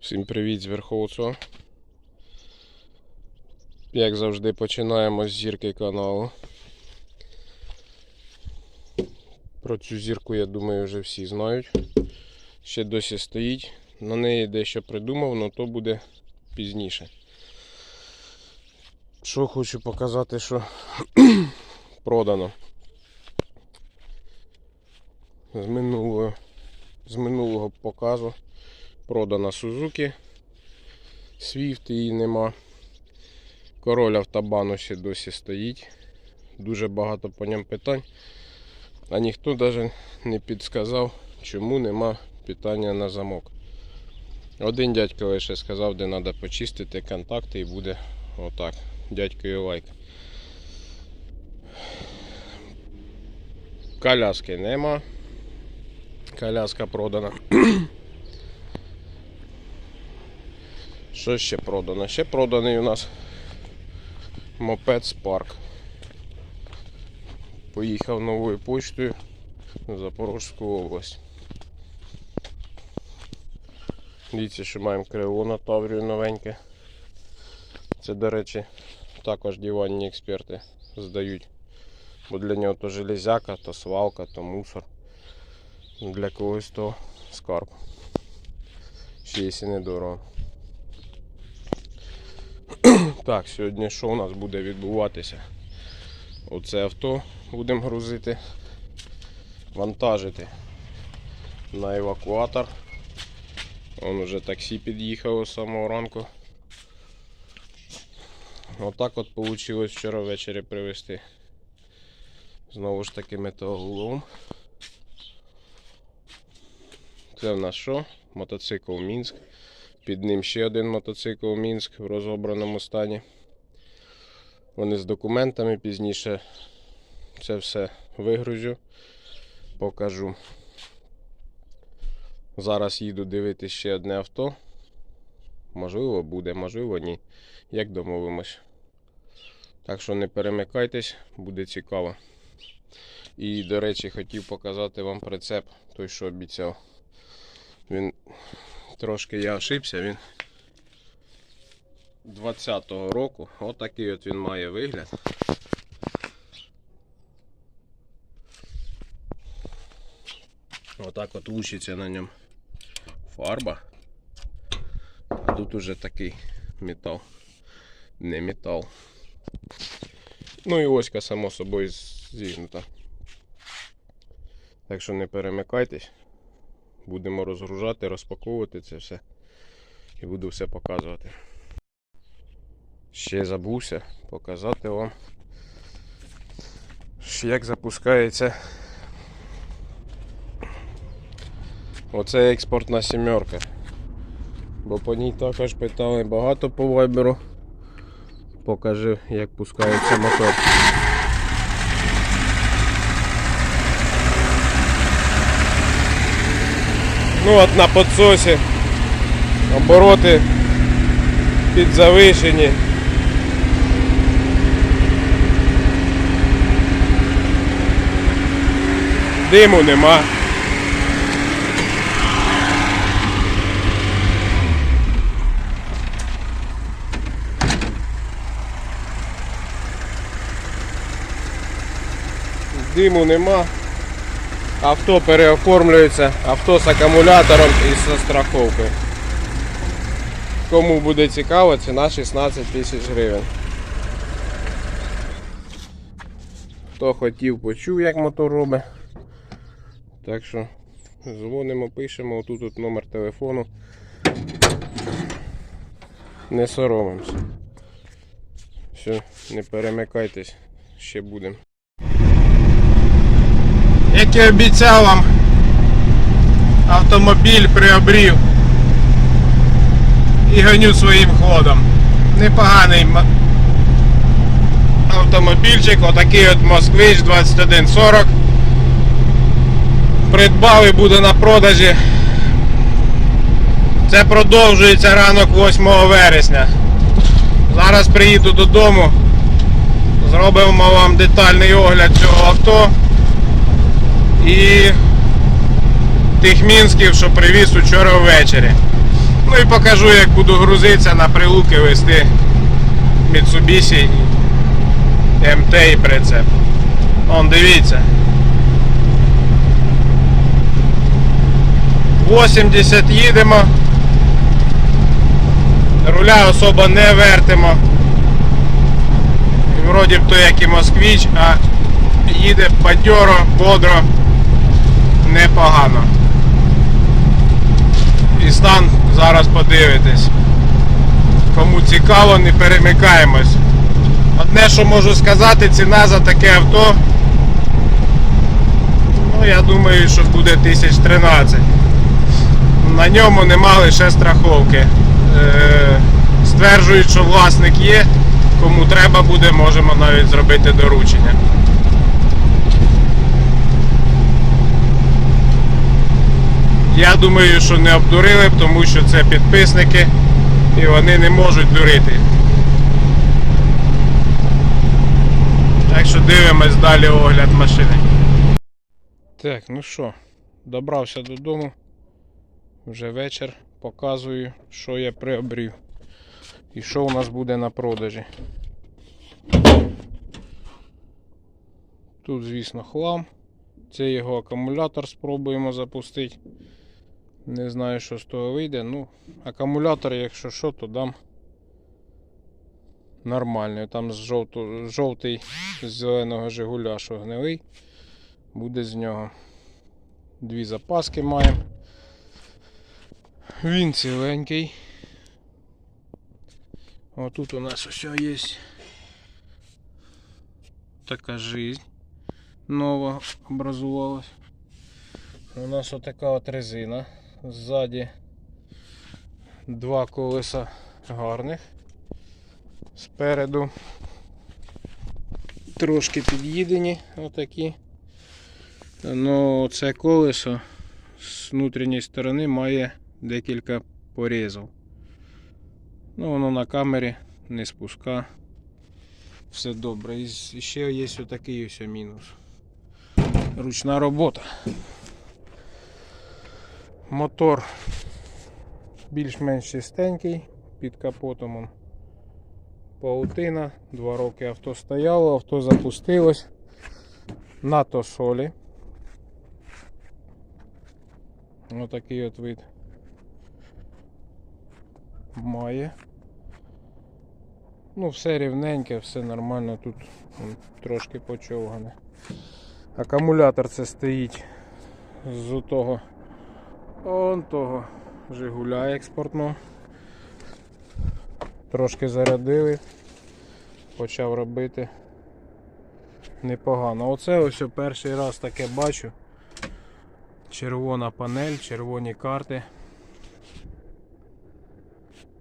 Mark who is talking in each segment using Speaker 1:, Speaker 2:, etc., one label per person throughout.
Speaker 1: Всім привіт з Верховцю. Як завжди, починаємо з зірки каналу. Про цю зірку, я думаю, вже всі знають. Ще досі стоїть. На неї дещо придумав, але то буде пізніше. Що хочу показати, що продано. З минулого, з минулого показу продана Suzuki. Swift її нема. Король автобану ще досі стоїть. Дуже багато по ньому питань. А ніхто навіть не підсказав, чому нема питання на замок. Один дядько лише сказав, де треба почистити контакти і буде отак. Дядькою лайк. Коляски нема. Коляска продана. Що ще продано? Ще проданий у нас мопед Spark. Поїхав новою почтою в Запорізьку область. Дивіться, що маємо криво на Таврію новеньке. Це, до речі, також диванні експерти здають. Бо для нього то железяка, то свалка, то мусор. Для когось то скарб. Ще якщо недорого. Так, сьогодні що у нас буде відбуватися? Оце авто будемо грузити, вантажити на евакуатор. Он уже таксі під'їхало з самого ранку. Отак от вийшло вчора ввечері привезти. Знову ж таки металолом. Це в нас що? Мотоцикл Мінськ. Під ним ще один мотоцикл Мінськ в розобраному стані. Вони з документами пізніше це все вигрузю, покажу. Зараз їду дивитися ще одне авто. Можливо, буде, можливо, ні. Як домовимось. Так що не перемикайтесь, буде цікаво. І, до речі, хотів показати вам прицеп, той, що обіцяв. Він трошки я ошибся, він 20-го року. Отакий от він має вигляд. Отак от лучиться на ньому фарба. А тут уже такий метал. Не метал. Ну і оська, само собою, зігнута. Так що не перемикайтесь. Будемо розгружати, розпаковувати це все. І буду все показувати. Ще забувся показати вам, як запускається оце експортна сімерка. Бо по ній також питали багато по вайберу. Покажи, як пускається мотор. Ну от на подсосі обороти підзавишені. Диму нема. Диму нема. Авто переоформлюється, авто з акумулятором і з страховкою. Кому буде цікаво, ціна 16 тисяч гривень. Хто хотів, почув, як мотор робить. Так що дзвонимо, пишемо, отут от номер телефону. Не соромимося. Все, не перемикайтесь, ще будемо. Як і обіцяв вам, автомобіль приобрів і гоню своїм ходом. Непоганий автомобільчик, отакий от Москвич 2140. Придбав і буде на продажі. Це продовжується ранок 8 вересня. Зараз приїду додому, зробимо вам детальний огляд цього авто і тих мінськів, що привіз учора ввечері. Ну і покажу, як буду грузитися на прилуки вести Mitsubishi МТ і прицеп. Он дивіться. 80 їдемо. Руля особо не вертимо. Вроді б то як і москвич, а їде бадьоро, бодро, непогано. І стан зараз подивитесь. Кому цікаво, не перемикаємось. Одне, що можу сказати, ціна за таке авто. Ну, я думаю, що буде 1013. На ньому нема лише страховки. Е, стверджують, що власник є. Кому треба буде, можемо навіть зробити доручення. Я думаю, що не обдурили б, тому що це підписники і вони не можуть дурити. Так що дивимось далі огляд машини. Так, ну що, добрався додому. Вже вечір. Показую, що я приобрів. І що у нас буде на продажі. Тут, звісно, хлам. Це його акумулятор спробуємо запустити. Не знаю, що з того вийде. Ну, акумулятор, якщо що, то дам нормальний. Там з жовту, жовтий з зеленого Жигуля, що гнилий, буде з нього. Дві запаски маємо. Він ціленький. Отут у нас все є така жизнь нова образувалась. У нас отака от резина. Ззаді два колеса гарних. Спереду трошки під'їдені отакі. Ну це колесо з внутрішньої сторони має декілька порізів. Ну воно на камері не спуска. Все добре. І ще є отакий ось мінус. Ручна робота. Мотор більш-менш чистенький, під капотом паутина, два роки авто стояло, авто запустилось на тосолі. Отакий от вид має. Ну, все рівненьке, все нормально, тут трошки почовгане. Акумулятор це стоїть з того он того Жигуля експортного. Трошки зарядили, почав робити непогано. Оце ось перший раз таке бачу. Червона панель, червоні карти.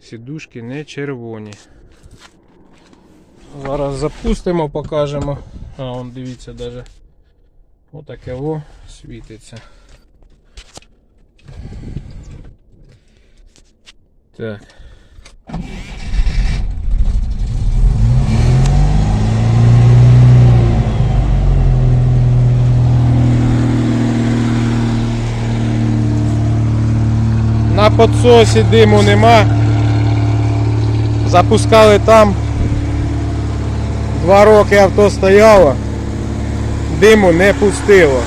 Speaker 1: Сідушки не червоні. Зараз запустимо, покажемо. А, он дивіться даже. Отаке во світиться. Так. На подсосі диму нема. Запускали там. Два роки авто стояло. Диму не пустило.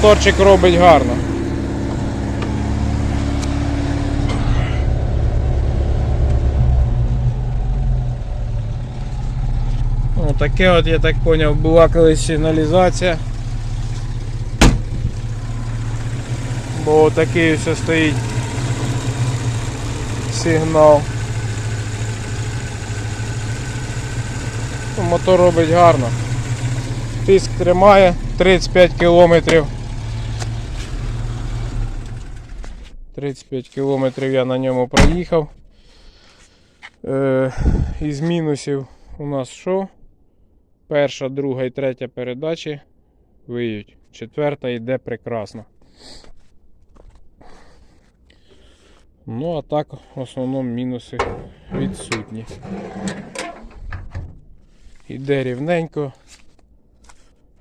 Speaker 1: Моторчик робить гарно. Таке от, я так поняв, була колись сигналізація. Бо такий все стоїть сигнал. Мотор робить гарно. Тиск тримає 35 кілометрів. 35 кілометрів я на ньому проїхав. Е, із мінусів у нас що? Перша, друга і третя передачі виють. Четверта йде прекрасно. Ну, а так, в основному мінуси відсутні. Іде рівненько.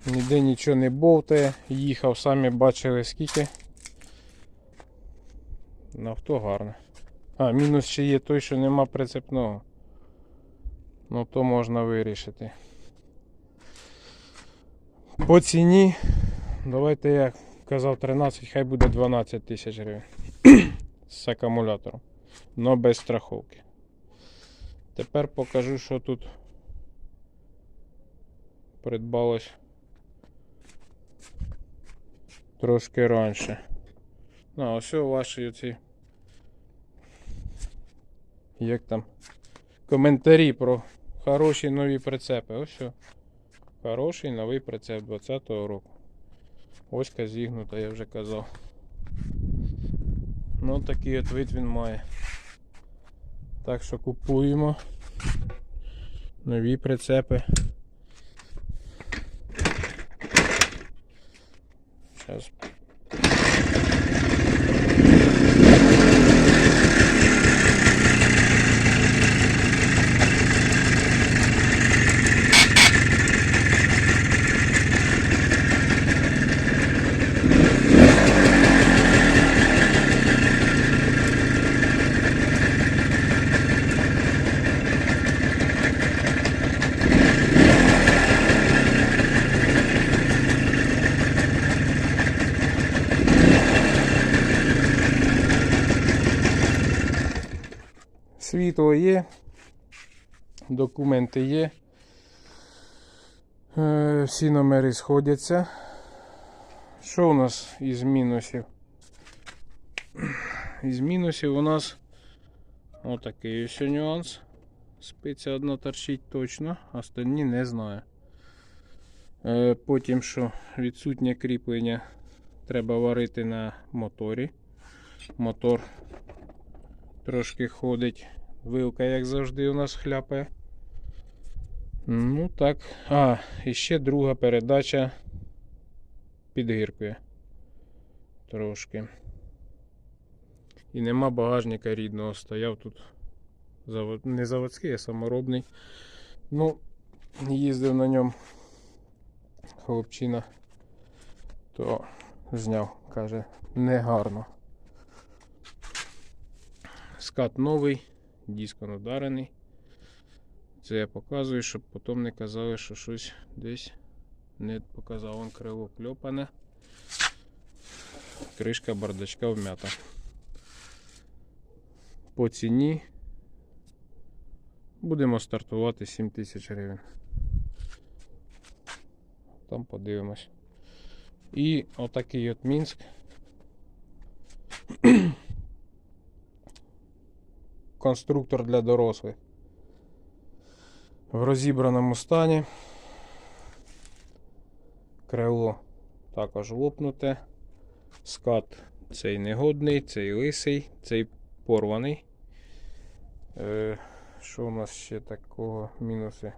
Speaker 1: Ніде нічого не бовтає. Їхав, самі бачили скільки. Ну, авто гарне. А, мінус ще є той, що нема прицепного. Ну то можна вирішити. По ціні, давайте я казав 13, хай буде 12 тисяч гривень. З акумулятором. Но без страховки. Тепер покажу, що тут придбалось трошки раніше. Ну, ось ваші оці. Як там? Коментарі про хороші нові прицепи. Ось о. Хороший новий прицеп 20-го року. Оська зігнута, я вже казав. Ну такий от вид він має. Так що купуємо нові прицепи. Зараз. Світло є, документи є. Е, Всі номери сходяться. Що у нас із мінусів? Із мінусів у нас отакий ось нюанс. Спиця одна торчить точно, остальні не знаю. Е, Потім що відсутнє кріплення треба варити на моторі. Мотор трошки ходить. Вилка, як завжди, у нас хляпає. Ну так. А, і ще друга передача підгіркує. Трошки. І нема багажника рідного. Стояв тут завод... не заводський, а саморобний. Ну, їздив на ньому хлопчина, то зняв, каже, негарно. Скат новий, диск он ударений. Це я показую, щоб потім не казали, що щось десь не показав он криво кльопане. Кришка бардачка вмята. По ціні будемо стартувати 7 тисяч гривень. Там подивимось. І отакий от Мінськ. Конструктор для дорослих. В розібраному стані. Крило також лопнуте. Скат цей негодний, цей лисий, цей порваний. Е, що у нас ще такого? Мінуси?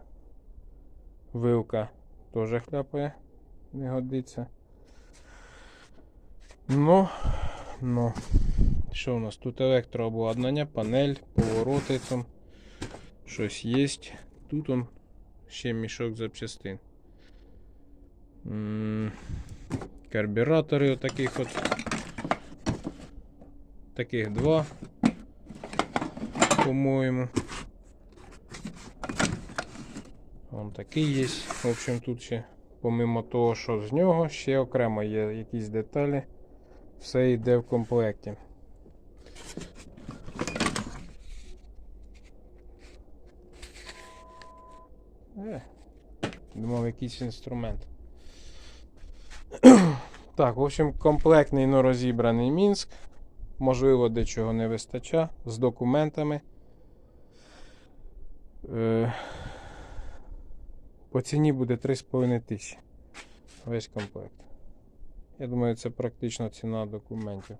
Speaker 1: Вилка теж хляпає, не годиться. Ну, ну. Що у нас? Тут електрообладнання, панель, повороти там. Щось є. Тут он ще мішок запчастин. Карбюратори отаких от. Таких два. По-моєму. Вон такий є. В общем, тут ще, помимо того, що з нього, ще окремо є якісь деталі. Все йде в комплекті. Е, думав, якийсь інструмент. так, в общем, комплектний, но розібраний Мінськ. Можливо, дечого не вистача з документами. Е, по ціні буде 3,5 тисячі. Весь комплект. Я думаю, це практично ціна документів.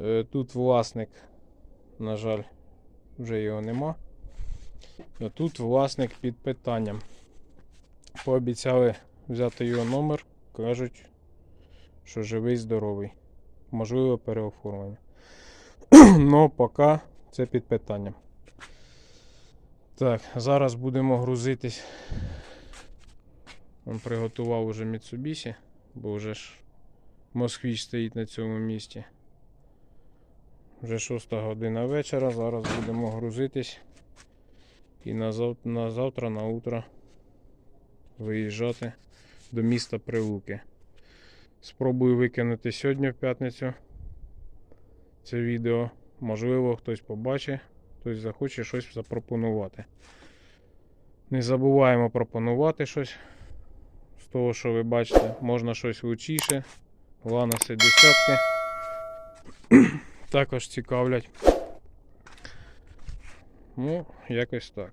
Speaker 1: Е, Тут власник, на жаль, вже його нема. Тут власник під питанням. Пообіцяли взяти його номер, кажуть, що живий, здоровий. Можливо, переоформлення. Но поки це під питанням. Так, зараз будемо грузитись Он приготував уже Mitsubishi, бо вже ж Москвіч стоїть на цьому місці. Вже 6 година вечора. Зараз будемо грузитись і на, завтра, на утро виїжджати до міста Прилуки. Спробую викинути сьогодні в п'ятницю це відео. Можливо, хтось побачить, хтось захоче щось запропонувати. Не забуваємо пропонувати щось. З того, що ви бачите, можна щось лучіше. Ланоси десятки. Також цікавлять. Ну, якось так.